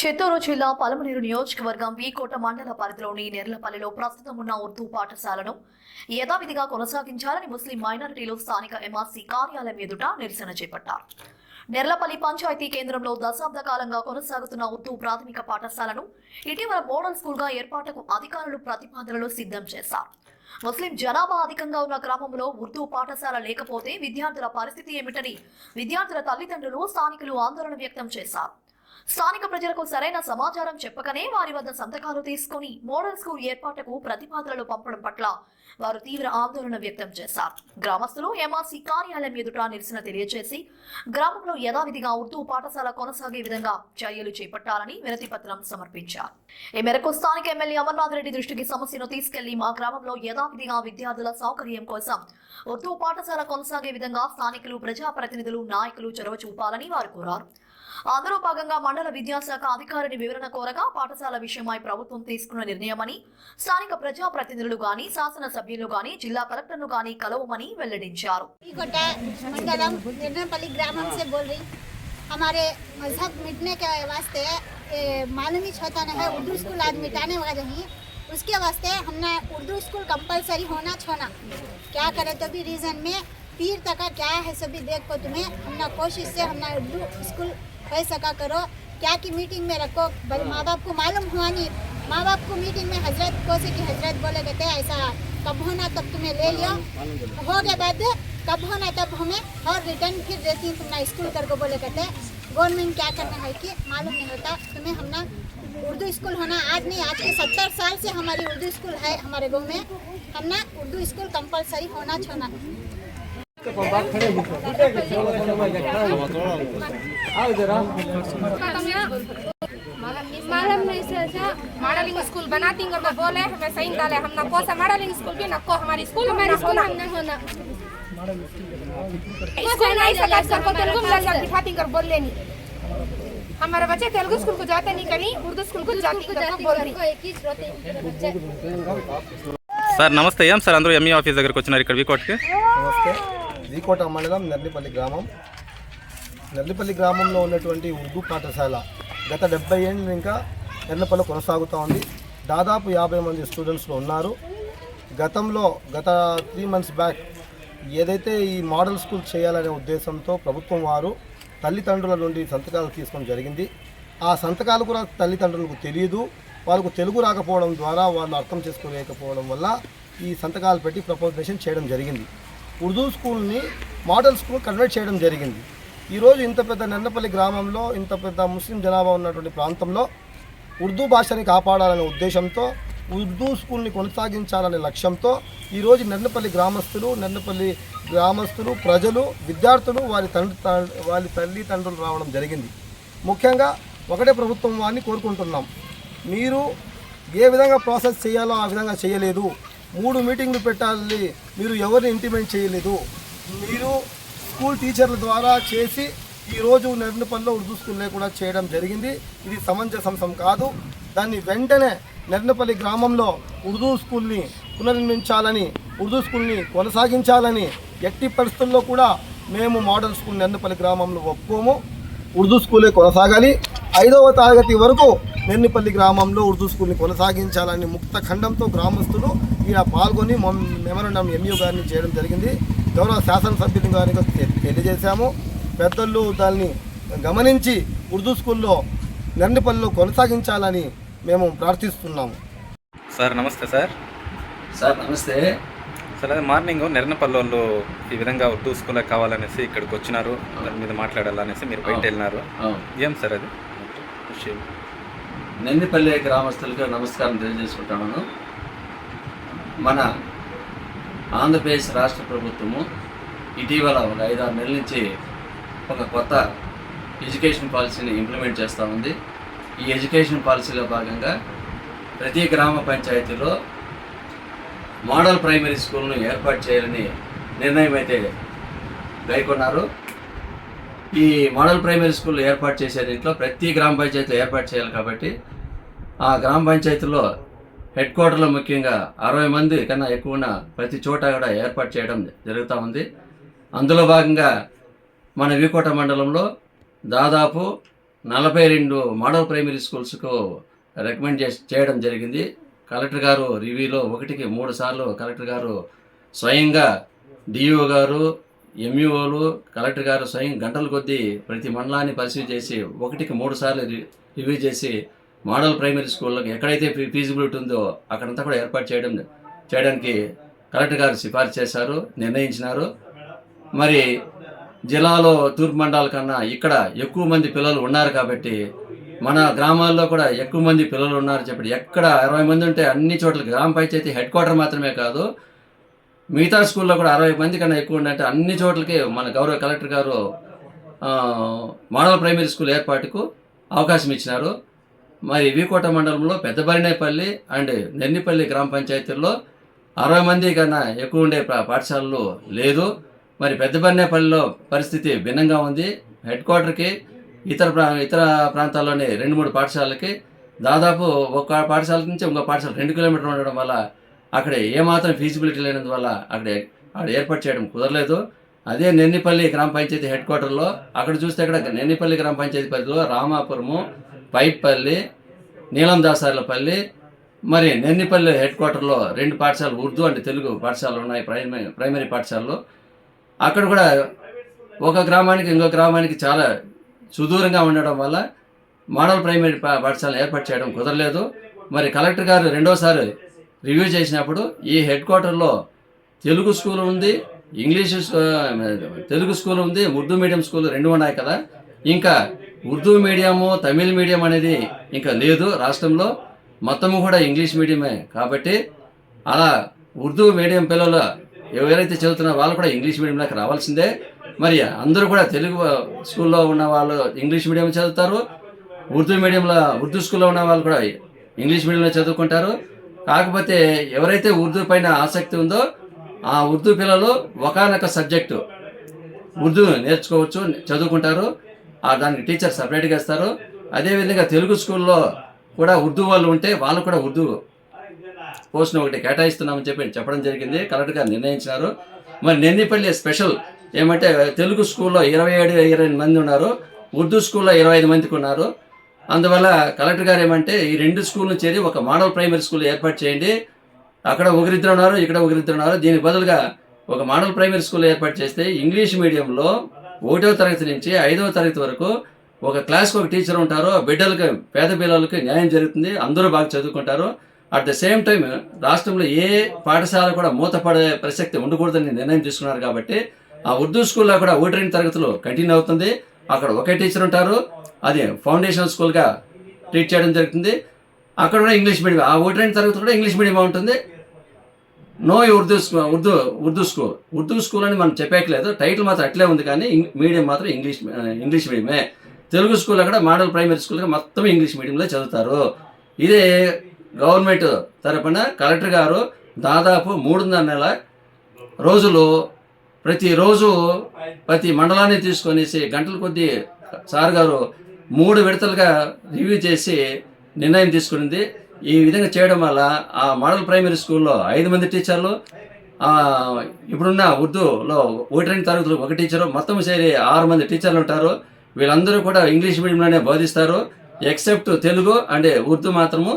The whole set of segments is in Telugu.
చిత్తూరు జిల్లా పలమనేరు నియోజకవర్గం వీకోట మండల పరిధిలోని నెర్లపల్లిలో ప్రస్తుతం ఉన్న ఉర్దూ పాఠశాలను యథావిధిగా కొనసాగించాలని ముస్లిం మైనారిటీలు స్థానిక ఎంఆర్సీ కార్యాలయం ఎదుట నిరసన చేపట్టారు. నెర్లపల్లి పంచాయతీ కేంద్రంలో దశాబ్ద కాలంగా కొనసాగుతున్న ఉర్దూ ప్రాథమిక పాఠశాలను ఇటీవల మోడల్ స్కూల్గా ఏర్పాటుకు అధికారులు ప్రతిపాదనలు సిద్ధం చేశారు. ముస్లిం జనాభా అధికంగా ఉన్న గ్రామంలో ఉర్దూ పాఠశాల లేకపోతే విద్యార్థుల పరిస్థితి ఏమిటని విద్యార్థుల తల్లిదండ్రులు స్థానికులు ఆందోళన వ్యక్తం చేశారు. స్థానిక ప్రజలకు సరైన సమాచారం చెప్పకనే వారి వద్ద సంతకాలు తీసుకుని మోడల్ స్కూల్ ఏర్పాటుకు ప్రతిపాదనలు పంపడం పట్ల వారు తీవ్ర ఆందోళన వ్యక్తం చేశారు. గ్రామస్తులు ఎంఆర్సీ కార్యాలయం ఎదుట నిరసన తెలియజేసి గ్రామంలో యథావిధిగా ఉర్దూ పాఠశాల కొనసాగే విధంగా చర్యలు చేపట్టాలని వినతి పత్రం సమర్పించారు. ఈ మేరకు స్థానిక ఎమ్మెల్యే అమర్నాథ్ రెడ్డి దృష్టికి సమస్యను తీసుకెళ్ళి మా గ్రామంలో యథావిధిగా విద్యార్థుల సౌకర్యం కోసం ఉర్దూ పాఠశాల కొనసాగే విధంగా స్థానికులు ప్రజాప్రతినిధులు నాయకులు చొరవ చూపాలని వారు కోరారు. అందులో భాగంగా మండల విద్యాశాఖ అధికారిని వివరణ కోరగా పాఠశాల విషయమై ప్రభుత్వం తీసుకున్న నిర్ణయమని స్థానిక ప్రజాప్రతినిధులు గాని శాసనసభ్యులు గాని జిల్లా కలెక్టర్ను గాని కలవమని వెల్లడించారు कोटा मंडलम निर्नपल्ली ग्रामम से बोल रही हमारे मजहब मिटने के वास्ते ए, मालूम ही होता नहीं है उर्दू स्कूल आज मिटाने वाले ही उसके वास्ते हमने उर्दू स्कूल कंपलसरी होना छोना क्या करे तो भी रीज़न में पीर तक का क्या है सभी देख को तुम्हें हमने कोशिश से हमने उर्दू स्कूल हो सका करो। क्या की मीटिंग में रखो। भाई माँ बाप को मालूम हुआ नहीं। माँ बाप को मीटिंग में हज़रत को से की हज़रत बोले कहते ऐसा कब होना तब तुम्हें ले लियो। हो गया बाद, कब होना तब हमें। और रिटर्न फिर देती हूँ तुमने स्कूल कर को बोले कहते गवर्नमेंट क्या करना है कि मालूम नहीं होता। तुम्हें हमने उर्दू स्कूल होना आज नहीं, आज के सत्तर साल से हमारी उर्दू स्कूल है, हमारे गाँव में। हमने उर्दू स्कूल कंपलसरी होना छोना मालूम नहीं से ऐसा मॉडलिंग स्कूल बनाती हैं तो बोले हमें सही डाले हम ना को सा मॉडलिंग स्कूल भी ना को हमारी स्कूल हमारी स्कूल हमने होना स्कूल नहीं सका सर को तेलुगु में लगा बिठाती कर बोल लेनी हमारे बच्चे तेलुगु स्कूल को जाते नहीं करी उर्दू स्कूल को जाती कर बोल रही సార్ నమస్తే ఏం సార్ అందరూ ఎంఈ ఆఫీస్ దగ్గరకు వచ్చినారు ఇక్కడ వీకోట్కి నమస్తే దీకోట మండలం నెర్లిపల్లి గ్రామం. నెర్లిపల్లి గ్రామంలో ఉన్నటువంటి ఉర్దూ పాఠశాల గత డెబ్బై ఏళ్ళు ఇంకా ఎర్నపల్లి కొనసాగుతూ ఉంది. దాదాపు యాభై మంది స్టూడెంట్స్లో ఉన్నారు. గతంలో గత త్రీ మంత్స్ బ్యాక్ ఏదైతే ఈ మోడల్ స్కూల్ చేయాలనే ఉద్దేశంతో ప్రభుత్వం వారు తల్లిదండ్రుల నుండి సంతకాలు తీసుకోవడం జరిగింది. ఆ సంతకాలు కూడా తల్లిదండ్రులకు తెలియదు వాళ్ళకు తెలుగు రాకపోవడం ద్వారా వాళ్ళు అర్థం చేసుకోలేకపోవడం వల్ల ఈ సంతకాలు పెట్టి ప్రపోజేషన్ చేయడం జరిగింది. ఉర్దూ స్కూల్ని మోడల్ స్కూల్ కన్వర్ట్ చేయడం జరిగింది. ఈరోజు ఇంత పెద్ద నెన్నపల్లి గ్రామంలో ఇంత పెద్ద ముస్లిం జనాభా ఉన్నటువంటి ప్రాంతంలో ఉర్దూ భాషని కాపాడాలనే ఉద్దేశంతో ఉర్దూ స్కూల్ని కొనసాగించాలనే లక్ష్యంతో ఈరోజు నెన్నపల్లి గ్రామస్తులు నెన్నపల్లి గ్రామస్తులు ప్రజలు విద్యార్థులు వారి తండ్రి వారి తల్లిదండ్రులు రావడం జరిగింది. ముఖ్యంగా ఒకటే ప్రభుత్వం వారిని కోరుకుంటున్నాం. మీరు ఏ విధంగా ప్రాసెస్ చేయాలో ఆ విధంగా చేయలేదు. మూడు మీటింగ్లు పెట్టాలి మీరు ఎవరిని ఇంటిమేట్ చేయలేదు. మీరు స్కూల్ టీచర్ల ద్వారా చేసి ఈరోజు నెర్నపల్లిలో ఉర్దూ స్కూల్ లేకుండా చేయడం జరిగింది. ఇది సమంజసం కాదు. దాన్ని వెంటనే నెర్నపల్లి గ్రామంలో ఉర్దూ స్కూల్ని పునర్నిర్మించాలని ఉర్దూ స్కూల్ని కొనసాగించాలని ఎట్టి పరిస్థితుల్లో కూడా మేము మోడల్ స్కూల్ నెర్నపల్లి గ్రామంలో ఒప్పుకోము. ఉర్దూ స్కూలే కొనసాగాలి. ఐదవ తరగతి వరకు నెర్నిపల్లి గ్రామంలో ఉర్దూ స్కూల్ని కొనసాగించాలని ముక్త ఖండంతో గ్రామస్తులు ఈడ పాల్గొని మెమరండం ఎంయూ గారిని చేయడం జరిగింది. గౌరవ శాసనసభ్యులు గారికి తెలియజేశాము. పెద్దలు దాన్ని గమనించి ఉర్దూ స్కూల్లో నెర్నిపల్లిలో కొనసాగించాలని మేము ప్రార్థిస్తున్నాము. సార్ నమస్తే సార్. సార్ నమస్తే. సార్ అదే మార్నింగ్ నెరనపల్లి వాళ్ళు ఈ విధంగా ఉర్దూ స్కూల్ కావాలనేసి ఇక్కడికి వచ్చినారు దాని మీద మాట్లాడాలనేసి మీరు బయట వెళ్ళినారు ఏం సార్ అది? విషయం. నెన్నిపల్లె గ్రామస్తులకు నమస్కారం తెలియజేసుకుంటున్నాను మన ఆంధ్రప్రదేశ్ రాష్ట్ర ప్రభుత్వము ఇటీవల ఒక ఐదారు నెలల నుంచి ఒక కొత్త ఎడ్యుకేషన్ పాలసీని ఇంప్లిమెంట్ చేస్తూ ఉంది. ఈ ఎడ్యుకేషన్ పాలసీలో భాగంగా ప్రతి గ్రామ పంచాయతీలో మోడల్ ప్రైమరీ స్కూల్ను ఏర్పాటు చేయాలని నిర్ణయం అయితే గైకొన్నారు. ఈ మోడల్ ప్రైమరీ స్కూల్ ఏర్పాటు చేసే దీంట్లో ప్రతి గ్రామ పంచాయతీలో ఏర్పాటు చేయాలి కాబట్టి ఆ గ్రామ పంచాయతీలో హెడ్ క్వార్టర్లో ముఖ్యంగా అరవై మంది కన్నా ఎక్కువ ప్రతి చోట కూడా ఏర్పాటు చేయడం జరుగుతూ ఉంది. అందులో భాగంగా మన వికోట మండలంలో దాదాపు నలభై రెండు మోడల్ ప్రైమరీ స్కూల్స్కు రికమెండ్ చేయడం జరిగింది. కలెక్టర్ గారు రివ్యూలో ఒకటికి మూడు సార్లు కలెక్టర్ గారు స్వయంగా డిఓ గారు ఎంఈఓలు కలెక్టర్ గారు స్వయం గంటల కొద్దీ ప్రతి మండలాన్ని పరిశీలి చేసి ఒకటికి మూడు సార్లు రివ్యూ చేసి మోడల్ ప్రైమరీ స్కూళ్ళకి ఎక్కడైతే ఫీజిబిలిటీ ఉందో అక్కడంతా కూడా ఏర్పాటు చేయడం చేయడానికి కలెక్టర్ గారు సిఫార్సు చేశారు నిర్ణయించినారు. మరి జిల్లాలో తూర్పు మండలాల కన్నా ఇక్కడ ఎక్కువ మంది పిల్లలు ఉన్నారు కాబట్టి మన గ్రామాల్లో కూడా ఎక్కువ మంది పిల్లలు ఉన్నారు చెప్పి ఎక్కడ అరవై మంది ఉంటే అన్ని చోట్ల గ్రామ పంచాయతీ హెడ్ క్వార్టర్ మాత్రమే కాదు మిగతా స్కూల్లో కూడా అరవై మంది కన్నా ఎక్కువ ఉండే అన్ని చోట్లకి మన గౌరవ కలెక్టర్ గారు మోడల్ ప్రైమరీ స్కూల్ ఏర్పాటుకు అవకాశం ఇచ్చినారు. మరి వీకోట మండలంలో పెద్దబరినేపల్లి అండ్ నెన్నిపల్లి గ్రామ పంచాయతీల్లో అరవై మంది కన్నా ఎక్కువ ఉండే పాఠశాలలు లేదు. మరి పెద్దబరినేపల్లిలో పరిస్థితి భిన్నంగా ఉంది. హెడ్ క్వార్టర్కి ఇతర ప్రా ఇతర ప్రాంతాల్లోని రెండు మూడు పాఠశాలకి దాదాపు ఒక పాఠశాల నుంచి ఇంకో పాఠశాల రెండు కిలోమీటర్లు ఉండడం వల్ల అక్కడ ఏమాత్రం ఫీజిబిలిటీ లేనందువల్ల అక్కడ అక్కడ ఏర్పాటు చేయడం కుదరలేదు. అదే నెన్నిపల్లి గ్రామ పంచాయతీ హెడ్ క్వార్టర్లో అక్కడ చూస్తే అక్కడ నెన్నిపల్లి గ్రామ పంచాయతీ పరిధిలో రామాపురము పైప్పల్లి నీలం దాసార్లపల్లి మరి నెన్నిపల్లి హెడ్ క్వార్టర్లో రెండు పాఠశాలలు ఉర్దూ అంటే తెలుగు పాఠశాలలు ఉన్నాయి ప్రైమరీ ప్రైమరీ పాఠశాలలు. అక్కడ కూడా ఒక గ్రామానికి ఇంకో గ్రామానికి చాలా సుదూరంగా ఉండడం వల్ల మోడల్ ప్రైమరీ పా- ఏర్పాటు చేయడం కుదరలేదు. మరి కలెక్టర్ గారు రెండోసారి రివ్యూ చేసినప్పుడు ఈ హెడ్ క్వార్టర్లో తెలుగు స్కూల్ ఉంది ఇంగ్లీష్ తెలుగు స్కూల్ ఉంది ఉర్దూ మీడియం స్కూల్ రెండు ఉన్నాయి కదా. ఇంకా ఉర్దూ మీడియము తమిళ్ మీడియం అనేది ఇంకా లేదు రాష్ట్రంలో. మొత్తము కూడా ఇంగ్లీష్ మీడియమే కాబట్టి అలా ఉర్దూ మీడియం పిల్లలు ఎవరైతే చదువుతున్నారో వాళ్ళు కూడా ఇంగ్లీష్ మీడియంలోకి రావాల్సిందే. మరి అందరూ కూడా తెలుగు స్కూల్లో ఉన్న వాళ్ళు ఇంగ్లీష్ మీడియం చదువుతారు. ఉర్దూ మీడియంలో ఉర్దూ స్కూల్లో ఉన్న వాళ్ళు కూడా ఇంగ్లీష్ మీడియంలో చదువుకుంటారు. కాకపోతే ఎవరైతే ఉర్దూ పైన ఆసక్తి ఉందో ఆ ఉర్దూ పిల్లలు ఒకనొక సబ్జెక్టు. ఉర్దూ నేర్చుకోవచ్చు చదువుకుంటారు. ఆ దానికి టీచర్ సపరేట్గా ఇస్తారు. అదేవిధంగా తెలుగు స్కూల్లో కూడా ఉర్దూ వాళ్ళు ఉంటే వాళ్ళు కూడా ఉర్దూ పోస్ట్ను ఒకటి కేటాయిస్తున్నామని చెప్పి చెప్పడం జరిగింది. కరెక్ట్గా నిర్ణయించినారు. మరి నెన్నిపల్లి స్పెషల్ ఏమంటే తెలుగు స్కూల్లో ఇరవై ఏడు ఇరవై మంది ఉన్నారు. ఉర్దూ స్కూల్లో ఇరవై ఐదు మందికి ఉన్నారు. అందువల్ల కలెక్టర్ గారు ఏమంటే ఈ రెండు స్కూల్ను చేరి ఒక మోడల్ ప్రైమరీ స్కూల్ ఏర్పాటు చేయండి. అక్కడ ఒకరిద్దరు ఉన్నారు ఇక్కడ ఒకరిద్దరు ఉన్నారు. దీనికి బదులుగా ఒక మోడల్ ప్రైమరీ స్కూల్ ఏర్పాటు చేస్తే ఇంగ్లీష్ మీడియంలో ఒకటో తరగతి నుంచి ఐదవ తరగతి వరకు ఒక క్లాస్కి ఒక టీచర్ ఉంటారు. బిడ్డలకి పేద పిల్లలకి న్యాయం జరుగుతుంది. అందరూ బాగా చదువుకుంటారు. అట్ ద సేమ్ టైం రాష్ట్రంలో ఏ పాఠశాల కూడా మూతపడే ప్రసక్తి ఉండకూడదని నిర్ణయం తీసుకున్నారు కాబట్టి ఆ ఉర్దూ స్కూల్లో కూడా ఒకటి రెండు తరగతులు కంటిన్యూ అవుతుంది. అక్కడ ఒకే టీచర్ ఉంటారు. అది ఫౌండేషన్ స్కూల్గా ట్రీట్ చేయడం జరుగుతుంది. అక్కడ కూడా ఇంగ్లీష్ మీడియం ఆ ఒకటి రెండు తరగతి కూడా ఇంగ్లీష్ మీడియం ఉంటుంది. No Urdu school Urdu Urdu school Urdu school అని మనం చెప్పేయట్లేదు. టైటిల్ మాత్రం అట్లే ఉంది కానీ మీడియం మాత్రం ఇంగ్లీష్ ఇంగ్లీష్ మీడియమే. తెలుగు స్కూల్ అక్కడ మోడల్ ప్రైమరీ స్కూల్గా మొత్తం ఇంగ్లీష్ మీడియంలో చదువుతారు. ఇదే గవర్నమెంట్ తరపున కలెక్టర్ గారు దాదాపు మూడున్నర నెల రోజులు ప్రతిరోజు ప్రతి మండలాన్ని తీసుకొనేసి గంటల కొద్దీ సార్ గారు మూడు విడతలుగా రివ్యూ చేసి నిర్ణయం తీసుకునింది. ఈ విధంగా చేయడం వల్ల ఆ మోడల్ ప్రైమరీ స్కూల్లో ఐదు మంది టీచర్లు ఇప్పుడున్న ఉర్దూలో ఒకటి రెండు తరగతులు ఒక టీచరు మొత్తం చేరి ఆరు మంది టీచర్లు ఉంటారు. వీళ్ళందరూ కూడా ఇంగ్లీష్ మీడియంలోనే బోధిస్తారు. ఎక్సెప్ట్ తెలుగు అంటే ఉర్దూ మాత్రము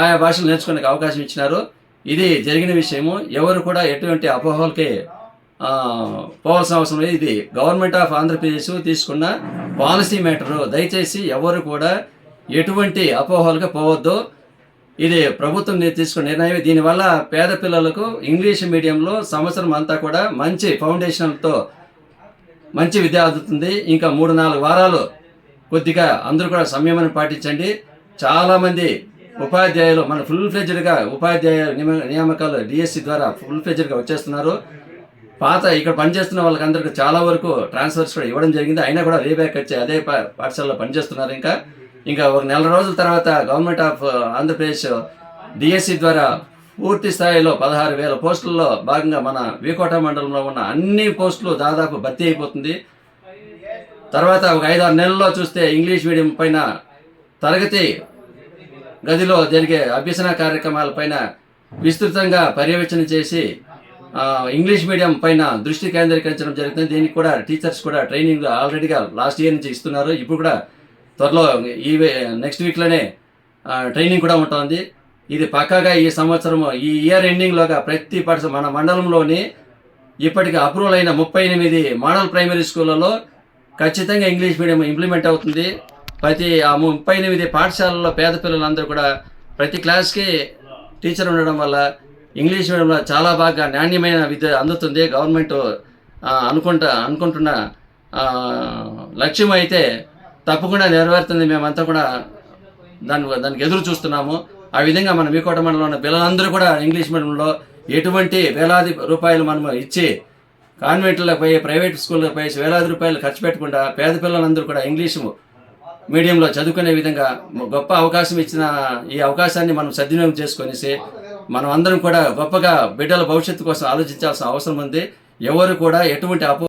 ఆయా భాషలు నేర్చుకునే అవకాశం ఇచ్చినారు. ఇది జరిగిన విషయము. ఎవరు కూడా ఎటువంటి అపోహలకి పోవాల్సిన అవసరం లేదు. ఇది గవర్నమెంట్ ఆఫ్ ఆంధ్రప్రదేశ్ తీసుకున్న పాలసీ మ్యాటరు. దయచేసి ఎవరు కూడా ఎటువంటి అపోహలుగా పోవద్దు. ఇది ప్రభుత్వం తీసుకున్న నిర్ణయం దీనివల్ల పేద పిల్లలకు ఇంగ్లీష్ మీడియంలో సంవత్సరం అంతా కూడా మంచి ఫౌండేషన్తో మంచి విద్య అందుతుంది. ఇంకా మూడు నాలుగు వారాలు కొద్దిగా అందరూ కూడా సంయమనం పాటించండి. చాలామంది ఉపాధ్యాయులు మన ఫుల్ ఫ్లెజ్డ్గా ఉపాధ్యాయ నియమ- నియామకాలు డిఎస్సి ద్వారా ఫుల్ ఫ్లెజ్డ్గా వచ్చేస్తున్నారు. పాత ఇక్కడ పనిచేస్తున్న వాళ్ళకి అందరికి చాలా వరకు ట్రాన్స్ఫర్స్ కూడా ఇవ్వడం జరిగింది. అయినా కూడా రీబ్యాక్ వచ్చి అదే పా- పాఠశాలలో పనిచేస్తున్నారు ఇంకా. ఇంకా ఒక నెల రోజుల తర్వాత గవర్నమెంట్ ఆఫ్ ఆంధ్రప్రదేశ్ డిఎస్సి ద్వారా పూర్తి స్థాయిలో పదహారు వేల పోస్టుల్లో భాగంగా మన వికోట మండలంలో ఉన్న అన్ని పోస్టులు దాదాపు భర్తీ అయిపోతుంది. తర్వాత ఒక ఐదారు నెలల్లో చూస్తే ఇంగ్లీష్ మీడియం పైన తరగతి గదిలో జరిగే అభ్యసన కార్యక్రమాలపైన విస్తృతంగా పర్యవేక్షణ చేసి ఇంగ్లీష్ మీడియం పైన దృష్టి కేంద్రీకరించడం జరుగుతుంది. దీనికి కూడా టీచర్స్ కూడా ట్రైనింగ్ ఆల్రెడీగా లాస్ట్ ఇయర్ నుంచి ఇస్తున్నారు. ఇప్పుడు కూడా త్వరలో ఈ నెక్స్ట్ వీక్లోనే ట్రైనింగ్ కూడా ఉంటుంది. ఇది పక్కాగా ఈ సంవత్సరం ఈ ఇయర్ ఎండింగ్లోగా ప్రతి పాఠశాల మన మండలంలోని ఇప్పటికి అప్రూవల్ అయిన ముప్పై ఎనిమిది మోడల్ ప్రైమరీ స్కూళ్ళలో ఖచ్చితంగా ఇంగ్లీష్ మీడియం ఇంప్లిమెంట్ అవుతుంది. ప్రతి ఆ ముప్పై ఎనిమిది పాఠశాలలో పేద పిల్లలందరూ కూడా ప్రతి క్లాస్కి టీచర్ ఉండడం వల్ల ఇంగ్లీష్ మీడియంలో చాలా బాగా నాణ్యమైన విద్య అందుతుంది. గవర్నమెంట్ అనుకుంటా అనుకుంటున్న లక్ష్యం అయితే తప్పకుండా నెరవేరుతుంది. మేమంతా కూడా దాని దానికి ఎదురు చూస్తున్నాము. ఆ విధంగా మన మీకోట మండలంలో ఉన్న పిల్లలందరూ కూడా ఇంగ్లీష్ మీడియంలో ఎటువంటి వేలాది రూపాయలు మనము ఇచ్చి కాన్వెంట్లకు పోయి ప్రైవేట్ స్కూళ్ళకి పోయి వేలాది రూపాయలు ఖర్చు పెట్టకుండా పేద పిల్లలందరూ కూడా ఇంగ్లీషు మీడియంలో చదువుకునే విధంగా గొప్ప అవకాశం ఇచ్చిన ఈ అవకాశాన్ని మనం సద్వినియోగం చేసుకొనేసి మనం అందరం కూడా గొప్పగా బిడ్డల భవిష్యత్తు కోసం ఆలోచించాల్సిన అవసరం ఉంది. ఎవరు కూడా ఎటువంటి అపో